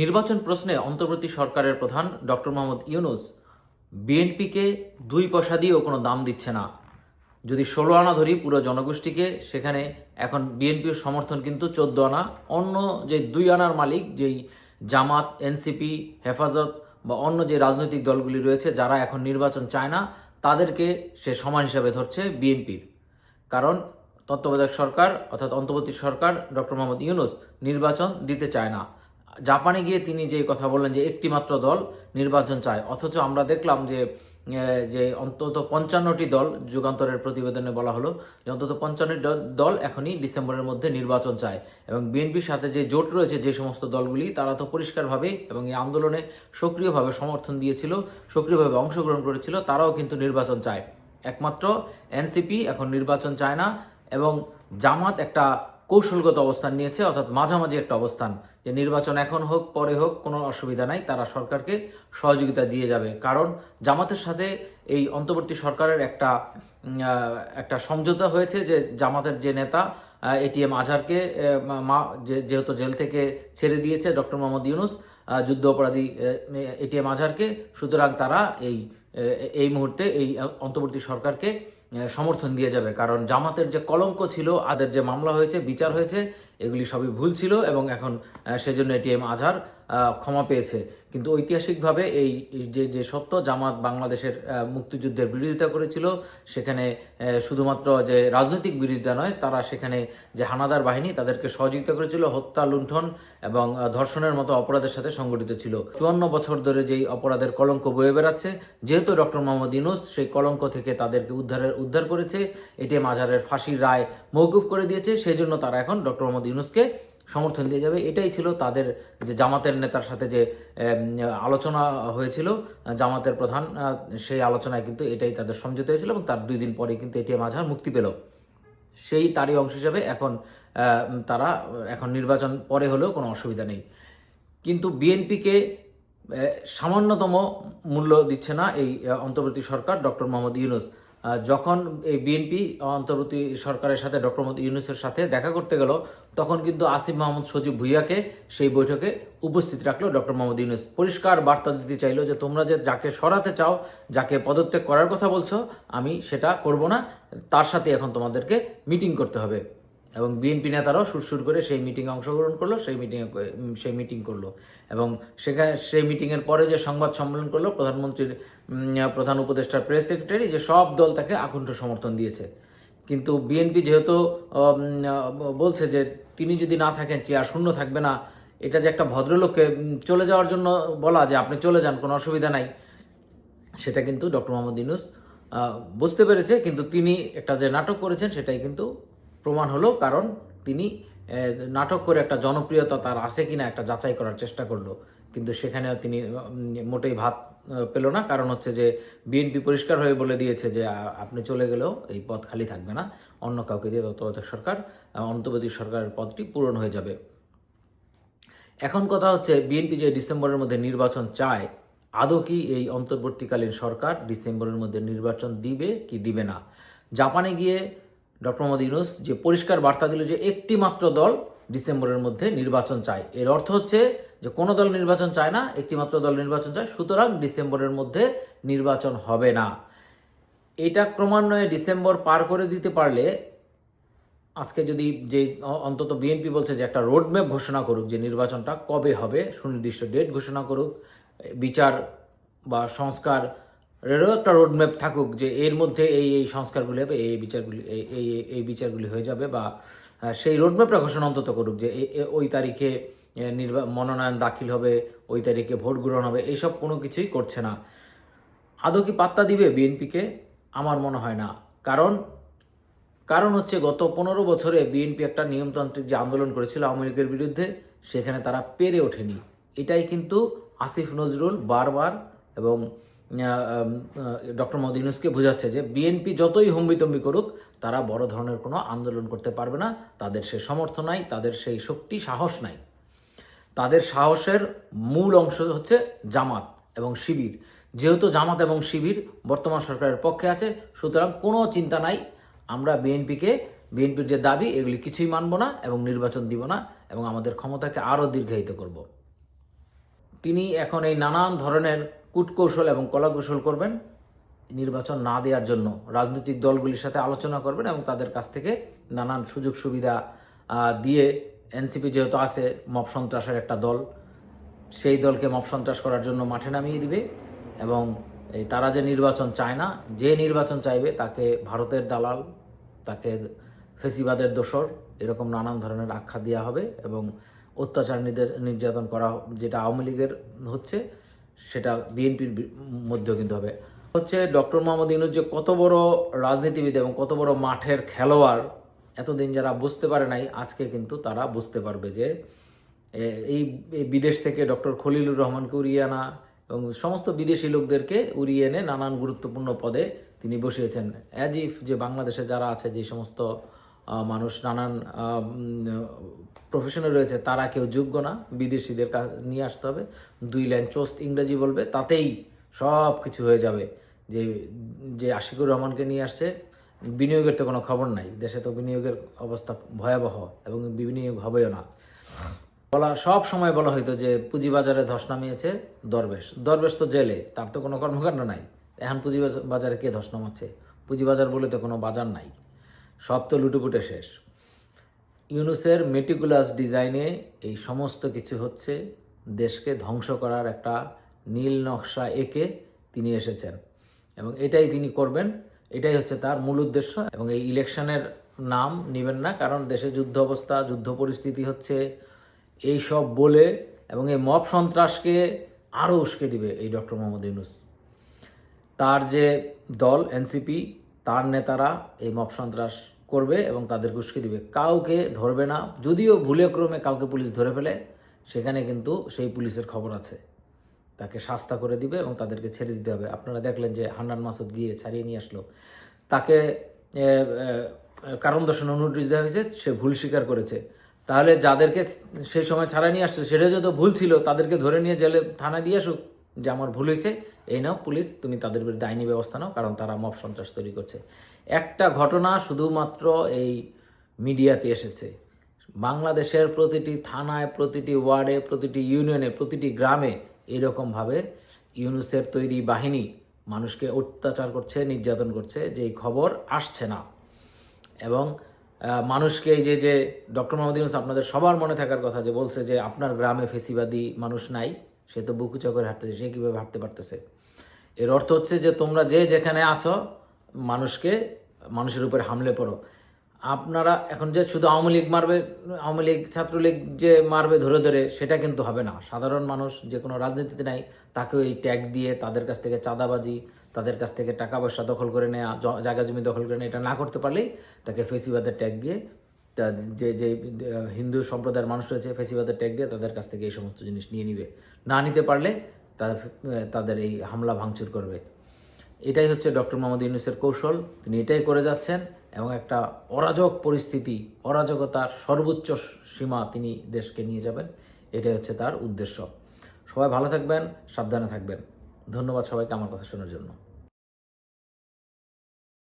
নির্বাচন প্রশ্নে অন্তর্বর্তী সরকারের প্রধান ডক্টর মোহাম্মদ ইউনুস, বিএনপিকে দুই পয়সা দিয়েও কোনো দাম দিচ্ছে না। যদি ষোলো আনা ধরি পুরো জনগোষ্ঠীকে, সেখানে এখন বিএনপির সমর্থন কিন্তু চোদ্দ আনা। অন্য যে দুই আনার মালিক, যেই জামাত, এনসিপি, হেফাজত বা অন্য যে রাজনৈতিক দলগুলি রয়েছে, যারা এখন নির্বাচন চায় না, তাদেরকে সে সমান হিসাবে ধরছে বিএনপির। কারণ তত্ত্বাবধায়ক সরকার, অর্থাৎ অন্তর্বর্তী সরকার ডক্টর মোহাম্মদ ইউনুস নির্বাচন দিতে চায় না। জাপানে গিয়ে তিনি যে কথা বললেন যে একটি মাত্র দল নির্বাচন চায়, অথচ আমরা দেখলাম যে যে অন্তত পঞ্চান্নটি দল যুগান্তরের প্রতিবেদনে বলা হলো যে অন্তত পঞ্চান্নটি দল এখনই ডিসেম্বরের মধ্যে নির্বাচন চায় এবং বিএনপির সাথে যে জোট রয়েছে যে সমস্ত দলগুলি, তারা তো পরিষ্কারভাবে এবং এই আন্দোলনে সক্রিয়ভাবে সমর্থন দিয়েছিল, সক্রিয়ভাবে অংশগ্রহণ করেছিল, তারাও কিন্তু নির্বাচন চায়। একমাত্র এনসিপি এখন নির্বাচন চায় না এবং জামাত একটা কৌশলগত অবস্থান নিয়েছে, অর্থাৎ মাঝামাঝি একটা অবস্থান যে নির্বাচন এখন হোক, পরে হোক, কোনো অসুবিধা নাই, তারা সরকারকে সহযোগিতা দিয়ে যাবে। কারণ জামাতের সাথে এই অন্তর্বর্তী সরকারের একটা একটা সমঝোতা হয়েছে যে জামাতের যে নেতা এটিএম আজহারকে মা- যেহেতু জেল থেকে ছেড়ে দিয়েছে, ডক্টর মোহাম্মদ ইউনুস যুদ্ধ অপরাধী এটিএম আজহারকে, সুতরাং তারা এই এই মুহূর্তে এই অন্তর্বর্তী সরকারকে সমর্থন দিয়ে যাবে। কারণ জামাতের যে কলঙ্ক ছিল আদের যে মামলা হয়েছে বিচার হয়েছে এগুলি সবই ভুল ছিল এবং এখন সেজন্য এটিএম আজহার ক্ষমা পেয়েছে। কিন্তু ঐতিহাসিকভাবে এই যে যে সত্য জামাত বাংলাদেশের মুক্তিযুদ্ধের বিরোধিতা করেছিল, সেখানে শুধুমাত্র যে রাজনৈতিক বিরোধিতা নয়, তারা সেখানে যে হানাদার বাহিনী তাদেরকে সহযোগিতা করেছিল, হত্যা, লুণ্ঠন এবং ধর্ষণের মতো অপরাধের সাথে সংগঠিত ছিল। চুয়ান্ন বছর ধরে যেই অপরাধের কলঙ্ক বয়ে বেড়াচ্ছে, যেহেতু ডক্টর মোহাম্মদ ইউনুস সেই কলঙ্ক থেকে তাদেরকে উদ্ধারের, উদ্ধার করেছে, এটিএম মাজারের ফাঁসির রায় মৌকুফ করে দিয়েছে সেই জন্য তারা এখন ডক্টর মোহাম্মদ ইউনুসকে সমর্থন দিয়ে যাবে। এটাই ছিল তাদের যে জামাতের নেতার সাথে যে আলোচনা হয়েছিল, জামাতের প্রধান সেই আলোচনায় কিন্তু এটাই তাদের সমঝোতা হয়েছিল এবং তার দুই দিন পরে কিন্তু এটিএম আজহার মুক্তি পেল। সেই তারই অংশ হিসাবে এখন তারা এখন নির্বাচন পরে হলেও কোনো অসুবিধা নেই। কিন্তু বিএনপিকে সামান্যতম মূল্য দিচ্ছে না এই অন্তর্বর্তী সরকার ডক্টর মোহাম্মদ ইউনুস। যখন এই বিএনপি অন্তর্বর্তী সরকারের সাথে ডক্টর মোহাম্মদ ইউনুসের সাথে দেখা করতে গেল, তখন কিন্তু আসিফ মাহমুদ সজীব ভুইয়াকে সেই বৈঠকে উপস্থিত রাখল ডক্টর মোহাম্মদ ইউনুস। পরিষ্কার বার্তা দিতে চাইলো যে, তোমরা যে যাকে সরাতে চাও, যাকে পদত্যাগ করার কথা বলছো, আমি সেটা করব না। তার সাথে এখন তোমাদেরকে মিটিং করতে হবে। এবং বিএনপি নেতারাও সুরসুর করে সেই মিটিংয়ে অংশগ্রহণ করল, সেই মিটিংয়ে সেই মিটিং করল। এবং সেখানে, সেই মিটিংয়ের পরে যে সংবাদ সম্মেলন করল, প্রধানমন্ত্রীর প্রধান উপদেষ্টার প্রেস সেক্রেটারি যে সব দল তাকে আকুণ্ঠ সমর্থন দিয়েছে। কিন্তু বিএনপি যেহেতু বলছে যে তিনি যদি না থাকেন, চেয়ার শূন্য থাকবে না, এটা যে একটা ভদ্রলোককে চলে যাওয়ার জন্য বলা যে আপনি চলে যান, কোনো অসুবিধা নাই। সেটা কিন্তু ডক্টর মোহাম্মদ ইউনুস বুঝতে পেরেছে, কিন্তু তিনি একটা যে নাটক করেছেন, সেটাই কিন্তু প্রমাণ হলো কারণ তিনি নাটক করে একটা জনপ্রিয়তা তার আছে কিনা একটা যাচাই করার চেষ্টা করল। কিন্তু সেখানে তিনি মোটেই ভাত পেল না। কারণ হচ্ছে যে বিএনপি পরিষ্কার হয়ে বলে দিয়েছে যে আপনি চলে গেলেও এই পদ খালি থাকবে না। অন্য কাউকে দিয়ে তত্ত্বাবধায়ক সরকার অন্তর্বর্তী সরকারের পদটি পূরণ হয়ে যাবে। এখন কথা হচ্ছে বিএনপি যে ডিসেম্বরের মধ্যে নির্বাচন চায়, আদৌ কি এই অন্তর্বর্তীকালীন সরকার ডিসেম্বরের মধ্যে নির্বাচন দিবে কি দিবে না? জাপানে গিয়ে ডক্টর মোহাম্মদ ইউনুস যে পরিষ্কার বার্তা দিল যে একটি মাত্র দল ডিসেম্বরের মধ্যে নির্বাচন চায়। এর অর্থ হচ্ছে যে কোনো দল নির্বাচন চায় না, একটি মাত্র দল নির্বাচন চায়, সুতরাং ডিসেম্বরের মধ্যে নির্বাচন হবে না। এটা ক্রমান্বয়ে ডিসেম্বর পার করে দিতে পারলে আজকে যদি যে অন্তত বিএনপি বলছে যে একটা রোডম্যাপ ঘোষণা করুক যে নির্বাচনটা কবে হবে, সুনির্দিষ্ট ডেট ঘোষণা করুক, বিচার বা সংস্কার এরও একটা রোডম্যাপ থাকুক যে এর মধ্যে এই এই সংস্কারগুলি হবে, এই বিচারগুলি, এই এই বিচারগুলি হয়ে যাবে বা সেই রোডম্যাপটা ঘোষণা অন্তত করুক যে ওই তারিখে নির্বা, মনোনয়ন দাখিল হবে, ওই তারিখে ভোট গ্রহণ হবে, এইসব কোনো কিছুই করছে না। আদৌ কি পাত্তা দিবে বিএনপিকে? আমার মনে হয় না। কারণ কারণ হচ্ছে গত পনেরো বছরে বিএনপি একটা নিয়মতান্ত্রিক যে আন্দোলন করেছিল আওয়ামী লীগের বিরুদ্ধে, সেখানে তারা পেরে ওঠেনি। এটাই কিন্তু আসিফ নজরুল বারবার এবং ডক্টর মোহাম্মদ ইউনুসকে বোঝাচ্ছে যে বিএনপি যতই হুম্বিতম্বি করুক, তারা বড় ধরনের কোনো আন্দোলন করতে পারবে না। তাদের সে সমর্থ নাই, তাদের সেই শক্তি, সাহস নাই। তাদের সাহসের মূল অংশ হচ্ছে জামাত এবং শিবির। যেহেতু জামাত এবং শিবির বর্তমান সরকারের পক্ষে আছে, সুতরাং কোনো চিন্তা নাই, আমরা বিএনপিকে, বিএনপির যে দাবি, এগুলি কিছুই মানব না এবং নির্বাচন দিব না এবং আমাদের ক্ষমতাকে আরও দীর্ঘায়িত করব। তিনি এখন এই নানান ধরনের কূটকৌশল এবং কলাকৌশল করবেন, নির্বাচন না দেওয়ার জন্য রাজনৈতিক দলগুলির সাথে আলোচনা করবেন এবং তাদের কাছ থেকে নানান সুযোগ সুবিধা দিয়ে এনসিপি যেহেতু আছে, মব সন্ত্রাসের একটা দল, সেই দলকে মব সন্ত্রাস করার জন্য মাঠে নামিয়ে দিবে এবং এই তারা যে নির্বাচন চায় না, যে নির্বাচন চাইবে তাকে ভারতের দালাল, তাকে ফেসিবাদের দোসর এরকম নানান ধরনের আখ্যা দেওয়া হবে এবং অত্যাচার নির্যাতন করা, যেটা আওয়ামী লীগের হচ্ছে সেটা বিএনপির মধ্যেও কিন্তু হবে। হচ্ছে ডক্টর মোহাম্মদ ইনুজ যে কত বড় রাজনীতিবিদ এবং কত বড় মাঠের খেলোয়াড়, এতদিন যারা বুঝতে পারে নাই, আজকে কিন্তু তারা বুঝতে পারবে যে এই বিদেশ থেকে ডক্টর খলিলুর রহমানকে উড়িয়ে আনা এবং সমস্ত বিদেশি লোকদেরকে উড়িয়ে এনে নানান গুরুত্বপূর্ণ পদে তিনি বসিয়েছেন। অ্যাজ ইফ যে বাংলাদেশে যারা আছে, যে সমস্ত মানুষ নানান প্রফেশনে রয়েছে, তারা কেউ যোগ্য না, বিদেশিদের নিয়ে আসতে হবে। দুই লাইন চোস্ত ইংরেজি বলবে, তাতেই সব কিছু হয়ে যাবে। যে যে আশিকুর রহমানকে নিয়ে আসছে, বিনিয়োগের তো কোনো খবর নাই। দেশে তো বিনিয়োগের অবস্থা ভয়াবহ এবং বিনিয়োগ হবেও না। বলা, সব সময় বলা হইতো যে, পুঁজিবাজারে ধস নামিয়েছে দরবেশ। দরবেশ তো জেলে, তার তো কোনো কর্মকাণ্ড নাই। এখন পুঁজিবাজার- বাজারে কে ধস নামাচ্ছে? পুঁজিবাজার বলে তো কোনো বাজার নাই। সব তো লুটুপুটে শেষ। ইউনুসের মেটিকুলাস ডিজাইনে এই সমস্ত কিছু হচ্ছে দেশকে ধ্বংস করার একটা নীল নকশা এঁকে তিনি এসেছেন। এবং এটাই তিনি করবেন, এটাই হচ্ছে তার মূল উদ্দেশ্য। এবং এই ইলেকশনের নাম নেবেন না, কারণ দেশে যুদ্ধ অবস্থা, যুদ্ধ পরিস্থিতি হচ্ছে এই সব বলে এবং এই মব সন্ত্রাসকে আরও উস্কে দিবে এই ডক্টর মোহাম্মদ ইউনুস। তার যে দল, এনসিপি তার নেতারা এই মব সন্ত্রাস করবে এবং তাদের উস্কে দিবে। কাউকে ধরবে না, যদিও ভুলে ক্রমে কাউকে পুলিশ ধরে ফেলে, সেখানে কিন্তু সেই পুলিশের খবর আছে। তাকে শাস্তা করে দিবে এবং তাদেরকে ছেড়ে দিতে হবে। আপনারা দেখলেন যে হান্নান মাসুদ গিয়ে ছাড়িয়ে নিয়ে আসলো। তাকে কারণ দর্শন নোটিশ দেওয়া হয়েছে, সে ভুল স্বীকার করেছে। তাহলে যাদেরকে সেই সময় ছাড়া নিয়ে আসছে, সেটা যত ভুল ছিল, তাদেরকে ধরে নিয়ে জেলে, থানায় দিয়ে আসুক। যে আমার ভুল হয়েছে, এই নাও, পুলিশ, তুমি তাদের বিরুদ্ধে আইনি ব্যবস্থা নাও, কারণ তারা মব সন্ত্রাস তৈরি করছে। একটা ঘটনা শুধুমাত্র এই মিডিয়াতে এসেছে। বাংলাদেশের প্রতিটি থানায়, প্রতিটি ওয়ার্ডে, প্রতিটি ইউনিয়নে, প্রতিটি গ্রামে এরকমভাবে ইউনুসের তৈরি বাহিনী মানুষকে অত্যাচার করছে, নির্যাতন করছে যে খবর আসছে না। এবং মানুষকে এই যে যে ডক্টর মোহাম্মদ ইউনুস আপনাদের সবার মনে থাকার কথা যে বলছে যে আপনার গ্রামে ফেসিবাদী মানুষ নাই সে তো বুকু চকরে হাঁটতেছে, সে কীভাবে হাঁটতে পারতেছে? এর অর্থ হচ্ছে যে তোমরা যে যেখানে আছো, মানুষকে, মানুষের উপরে হামলে পড়ো। আপনারা এখন যে শুধু আওয়ামী লীগ মারবে, আওয়ামী লীগ, ছাত্রলীগ যে মারবে ধরে ধরে, সেটা কিন্তু হবে না। সাধারণ মানুষ যে কোনো রাজনীতিতে নাই তাকে এই ট্যাগ দিয়ে তাদের কাছ থেকে চাঁদাবাজি, তাদের কাছ থেকে টাকা পয়সা দখল করে নেওয়া জায়গা জমি দখল করে নেওয়া এটা না করতে পারলেই তাকে ফেসিবাদের ট্যাগ দিয়ে যে যে, হিন্দু সম্প্রদায়ের মানুষ রয়েছে, ফেসিবাদের ট্যাগ দিয়ে তাদের কাছ থেকে এই সমস্ত জিনিস নিয়ে নিবে। না নিতে পারলে তাদের এই হামলা ভাঙচুর করবে। এটাই হচ্ছে ডক্টর মোহাম্মদ ইউনুসের কৌশল। তিনি এটাই করে যাচ্ছেন এবং একটা অরাজক পরিস্থিতি, অরাজকতার সর্বোচ্চ সীমা তিনি দেশকে নিয়ে যাবেন। এটাই হচ্ছে তার উদ্দেশ্য। সবাই ভালো থাকবেন, সাবধানে থাকবেন। ধন্যবাদ সবাইকে আমার কথা শোনার জন্য।